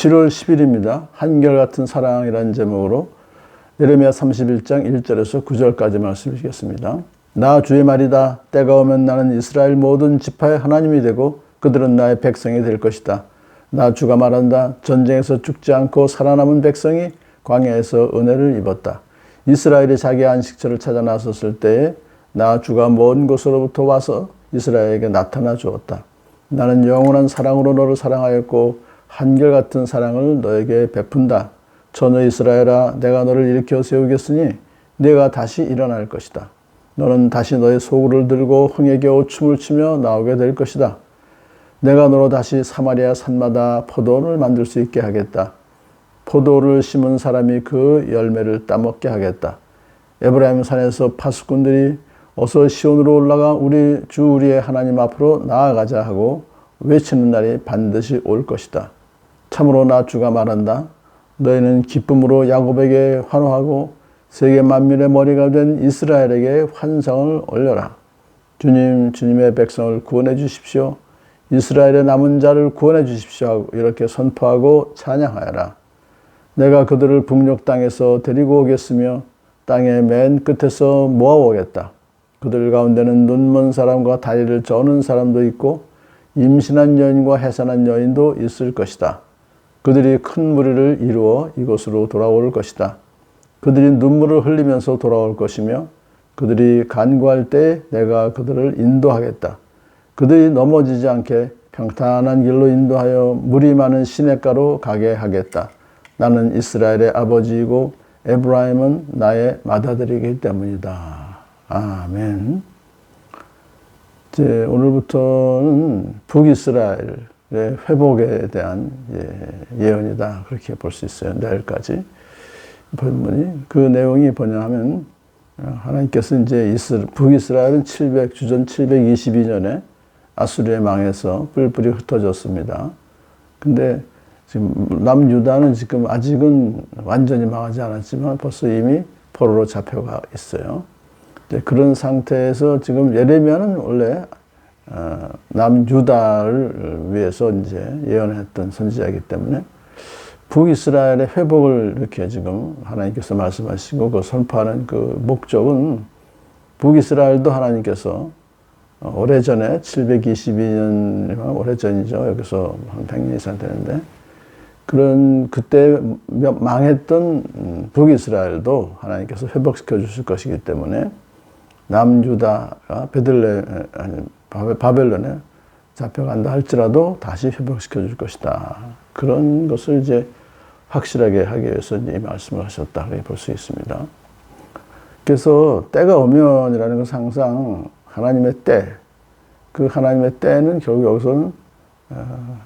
7월 10일입니다. 한결같은 사랑이라는 제목으로 예레미야 31장 1절에서 9절까지 말씀드리겠습니다. 나 주의 말이다. 때가 오면 나는 이스라엘 모든 지파의 하나님이 되고 그들은 나의 백성이 될 것이다. 나 주가 말한다. 전쟁에서 죽지 않고 살아남은 백성이 광야에서 은혜를 입었다. 이스라엘이 자기 안식처를 찾아 나섰을 때에 나 주가 먼 곳으로부터 와서 이스라엘에게 나타나 주었다. 나는 영원한 사랑으로 너를 사랑하였고 한결같은 사랑을 너에게 베푼다. 전혀 이스라엘아 내가 너를 일으켜 세우겠으니 내가 다시 일어날 것이다. 너는 다시 너의 소굴을 들고 흥에 겨우 춤을 추며 나오게 될 것이다. 내가 너로 다시 사마리아 산마다 포도를 만들 수 있게 하겠다. 포도를 심은 사람이 그 열매를 따먹게 하겠다. 에브라임 산에서 파수꾼들이 어서 시온으로 올라가 우리 주 우리의 하나님 앞으로 나아가자 하고 외치는 날이 반드시 올 것이다. 참으로 나 주가 말한다. 너희는 기쁨으로 야곱에게 환호하고 세계 만민의 머리가 된 이스라엘에게 환상을 올려라. 주님, 주님의 백성을 구원해 주십시오. 이스라엘의 남은 자를 구원해 주십시오. 이렇게 선포하고 찬양하여라. 내가 그들을 북녘 땅에서 데리고 오겠으며 땅의 맨 끝에서 모아오겠다. 그들 가운데는 눈먼 사람과 다리를 저는 사람도 있고 임신한 여인과 해산한 여인도 있을 것이다. 그들이 큰 무리를 이루어 이곳으로 돌아올 것이다. 그들이 눈물을 흘리면서 돌아올 것이며 그들이 간구할 때 내가 그들을 인도하겠다. 그들이 넘어지지 않게 평탄한 길로 인도하여 물이 많은 시냇가로 가게 하겠다. 나는 이스라엘의 아버지이고 에브라임은 나의 맏아들이기 때문이다. 아멘. 이제 오늘부터는 북이스라엘의 회복에 대한 예언이다. 그렇게 볼 수 있어요. 내일까지. 본문이 그 내용이 뭐냐 하면 하나님께서 이제 이스라, 북이스라엘은 700 주전 722년에 아수리에 망해서 뿔뿔이 흩어졌습니다. 근데 지금 남유다는 지금 아직은 완전히 망하지 않았지만 벌써 이미 포로로 잡혀가 있어요. 그런 상태에서 지금 예레미야는 원래 어, 남유다를 위해서 이제 예언했던 선지자이기 때문에 북이스라엘의 회복을 이렇게 지금 하나님께서 말씀하시고 그 선포하는 그 목적은 북이스라엘도 하나님께서 오래전에 722년 오래전이죠. 여기서 한 100년 이상 되는데 그런 그때 망했던 북이스라엘도 하나님께서 회복시켜 주실 것이기 때문에 남유다가 베들레 아니 바벨론에 잡혀간다 할지라도 다시 회복시켜 줄 것이다. 그런 것을 이제 확실하게 하기 위해서 이 말씀을 하셨다. 그렇게 볼 수 있습니다. 그래서 때가 오면이라는 것은 항상 하나님의 때, 그 하나님의 때는 결국 여기서는 어,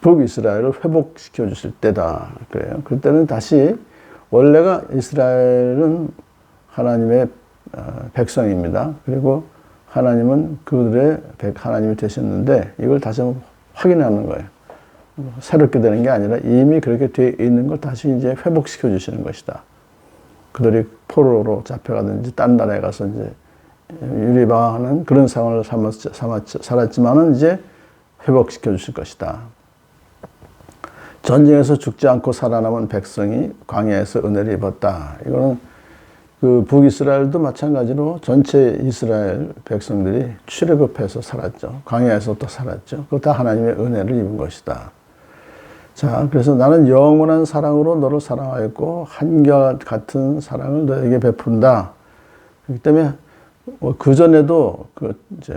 북이스라엘을 회복시켜 주실 때다. 그래요. 그때는 다시 원래가 이스라엘은 하나님의 어, 백성입니다. 그리고 하나님은 그들의 하나님이 되셨는데 이걸 다시 한번 확인하는 거예요. 새롭게 되는 게 아니라 이미 그렇게 되어 있는 걸 다시 이제 회복시켜 주시는 것이다. 그들이 포로로 잡혀가든지 딴 나라에 가서 이제 유리방하는 그런 상황을 삼았, 살았지만은 이제 회복시켜 주실 것이다. 전쟁에서 죽지 않고 살아남은 백성이 광야에서 은혜를 입었다. 이거는 그 북이스라엘도 마찬가지로 전체 이스라엘 백성들이 출애굽해서 살았죠. 광야에서 또 살았죠. 그거 다 하나님의 은혜를 입은 것이다. 자, 그래서 나는 영원한 사랑으로 너를 사랑하였고 한결 같은 사랑을 너에게 베푼다. 그렇기 때문에 뭐그 전에도 그 이제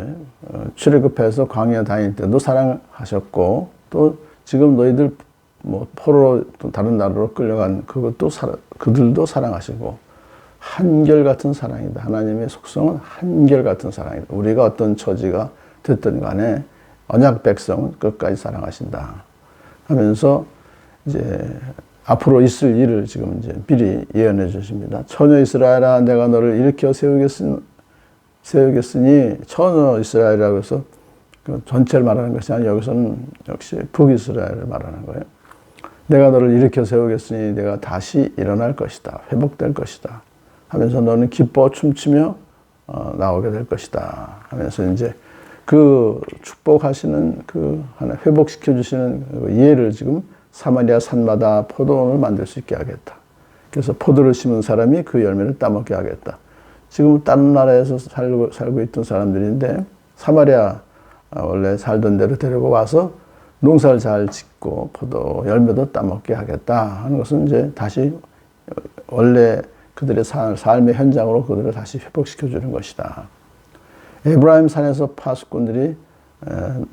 어, 출애굽해서 광야 다닐 때도 사랑하셨고 또 지금 너희들 뭐 포로로 또 다른 나라로 끌려간 그것도 사랑, 그들도 사랑하시고 한결같은 사랑이다. 하나님의 속성은 한결같은 사랑이다. 우리가 어떤 처지가 됐든 간에 언약 백성은 끝까지 사랑하신다. 하면서 이제 앞으로 있을 일을 지금 이제 미리 예언해 주십니다. 처녀 이스라엘아 내가 너를 일으켜 세우겠으니, 세우겠으니 처녀 이스라엘이라고 해서 그 전체를 말하는 것이 아니라 여기서는 역시 북이스라엘을 말하는 거예요. 내가 너를 일으켜 세우겠으니 내가 다시 일어날 것이다. 회복될 것이다. 하면서 너는 기뻐 춤추며 어, 나오게 될 것이다. 하면서 이제 그 축복하시는 그 하나 회복시켜 주시는 그 예를 지금 사마리아 산마다 포도원을 만들 수 있게 하겠다. 그래서 포도를 심은 사람이 그 열매를 따먹게 하겠다. 지금 다른 나라에서 살고, 살고 있던 사람들인데 사마리아 아, 원래 살던 대로 데리고 와서 농사를 잘 짓고 포도 열매도 따먹게 하겠다 하는 것은 이제 다시 원래 그들의 삶의 현장으로 그들을 다시 회복시켜 주는 것이다. 에브라임 산에서 파수꾼들이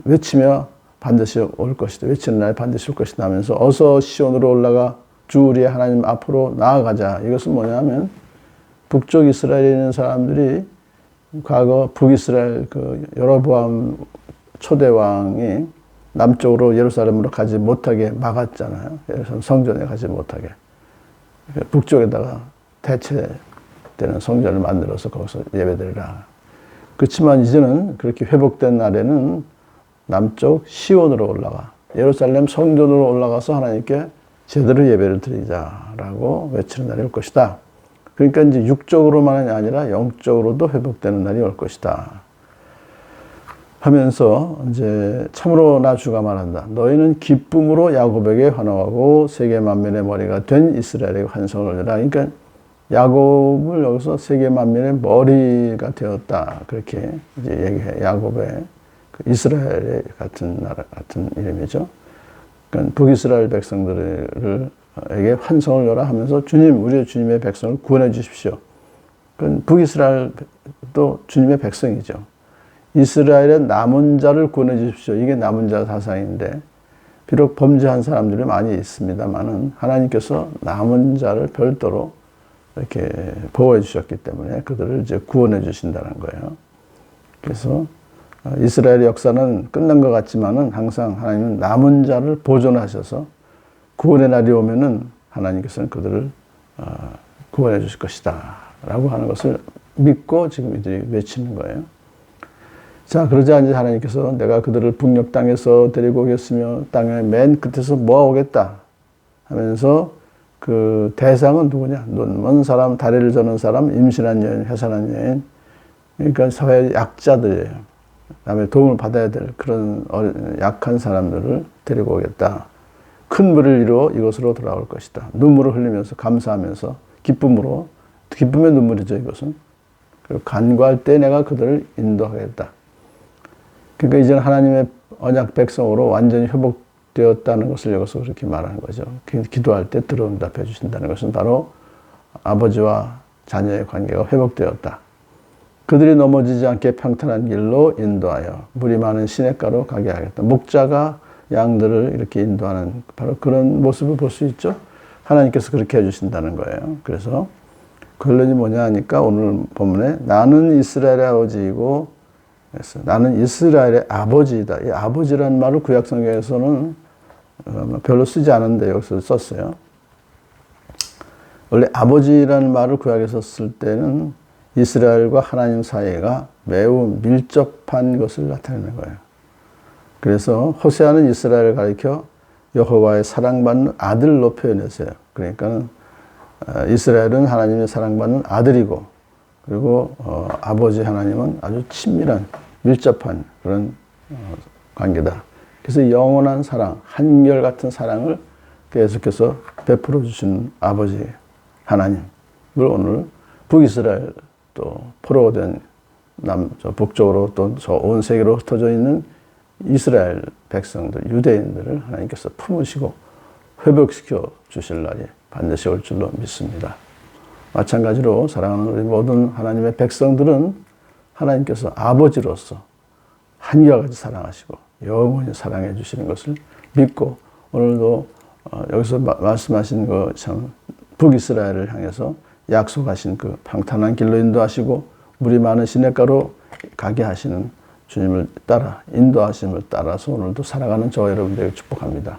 외치며 반드시 올 것이다. 외치는 날 반드시 올 것이다 하면서 어서 시온으로 올라가 주 우리의 하나님 앞으로 나아가자. 이것은 뭐냐면 북쪽 이스라엘에 있는 사람들이 과거 북이스라엘 그 여로보암 초대 왕이 남쪽으로 예루살렘으로 가지 못하게 막았잖아요. 예루살렘 성전에 가지 못하게. 북쪽에다가 대체되는 성전을 만들어서 거기서 예배드리라. 그렇지만 이제는 그렇게 회복된 날에는 남쪽 시온으로 올라가 예루살렘 성전으로 올라가서 하나님께 제대로 예배를 드리자라고 외치는 날이 올 것이다. 그러니까 이제 육적으로만이 아니라 영적으로도 회복되는 날이 올 것이다. 하면서 이제 참으로 나 주가 말한다. 너희는 기쁨으로 야곱에게 환호하고 세계 만민의 머리가 된 이스라엘에게 환성을 올려라. 그러니까 야곱을 여기서 세계 만민의 머리가 되었다. 그렇게 이제 얘기해. 야곱의 그 이스라엘 같은 나라 같은 이름이죠. 그러니까 북이스라엘 백성들에게 환성을 열라 하면서 주님, 우리 주님의 백성을 구원해 주십시오. 그 북이스라엘도 주님의 백성이죠. 이스라엘의 남은 자를 구원해 주십시오. 이게 남은 자 사상인데 비록 범죄한 사람들이 많이 있습니다만은 하나님께서 남은 자를 별도로 이렇게 보호해 주셨기 때문에 그들을 이제 구원해 주신다는 거예요. 그래서 어, 이스라엘의 역사는 끝난 것 같지만은 항상 하나님은 남은 자를 보존하셔서 구원의 날이 오면은 하나님께서는 그들을 어, 구원해 주실 것이다. 라고 하는 것을 믿고 지금 이들이 외치는 거예요. 자, 그러자 이제 하나님께서 내가 그들을 북녘 땅에서 데리고 오겠으며 땅의 맨 끝에서 모아오겠다 하면서 그 대상은 누구냐? 눈먼 사람, 다리를 저는 사람, 임신한 여인, 해산한 여인. 그러니까 사회 약자들이에요. 다음에 도움을 받아야 될 그런 약한 사람들을 데리고 오겠다. 큰 물을 이루어 이곳으로 돌아올 것이다. 눈물을 흘리면서 감사하면서 기쁨으로 기쁨의 눈물이죠 이것은. 그리고 간구할 때 내가 그들을 인도하겠다. 그러니까 이제는 하나님의 언약 백성으로 완전히 회복 되었다는 것을 여기서 그렇게 말하는 거죠. 기도할 때 들어응답해 주신다는 것은 바로 아버지와 자녀의 관계가 회복되었다. 그들이 넘어지지 않게 평탄한 길로 인도하여 물이 많은 시냇가로 가게 하겠다. 목자가 양들을 이렇게 인도하는 바로 그런 모습을 볼 수 있죠. 하나님께서 그렇게 해주신다는 거예요. 그래서 결론이 뭐냐 하니까 오늘 본문에 나는 이스라엘의 아버지이고 나는 이스라엘의 아버지이다. 이 아버지라는 말을 구약 성경에서는 어, 별로 쓰지 않은데 여기서 썼어요. 원래 아버지라는 말을 구약에서 쓸 때는 이스라엘과 하나님 사이가 매우 밀접한 것을 나타내는 거예요. 그래서 호세아는 이스라엘을 가리켜 여호와의 사랑받는 아들로 표현했어요. 그러니까 어, 이스라엘은 하나님의 사랑받는 아들이고 그리고 어, 아버지 하나님은 아주 친밀한 밀접한 그런 어, 관계다. 그래서 영원한 사랑, 한결 같은 사랑을 계속해서 베풀어 주시는 아버지 하나님을 오늘 북이스라엘 또 포로된 남, 저 북쪽으로 또 저 온 세계로 흩어져 있는 이스라엘 백성들, 유대인들을 하나님께서 품으시고 회복시켜 주실 날이 반드시 올 줄로 믿습니다. 마찬가지로 사랑하는 우리 모든 하나님의 백성들은 하나님께서 아버지로서 한결 같이 사랑하시고 영원히 사랑해 주시는 것을 믿고 오늘도 어, 여기서 말씀하신 그 참 북이스라엘을 향해서 약속하신 그 평탄한 길로 인도하시고 물이 많은 시냇가로 가게 하시는 주님을 따라 인도하심을 따라서 오늘도 살아가는 저 여러분들에게 축복합니다.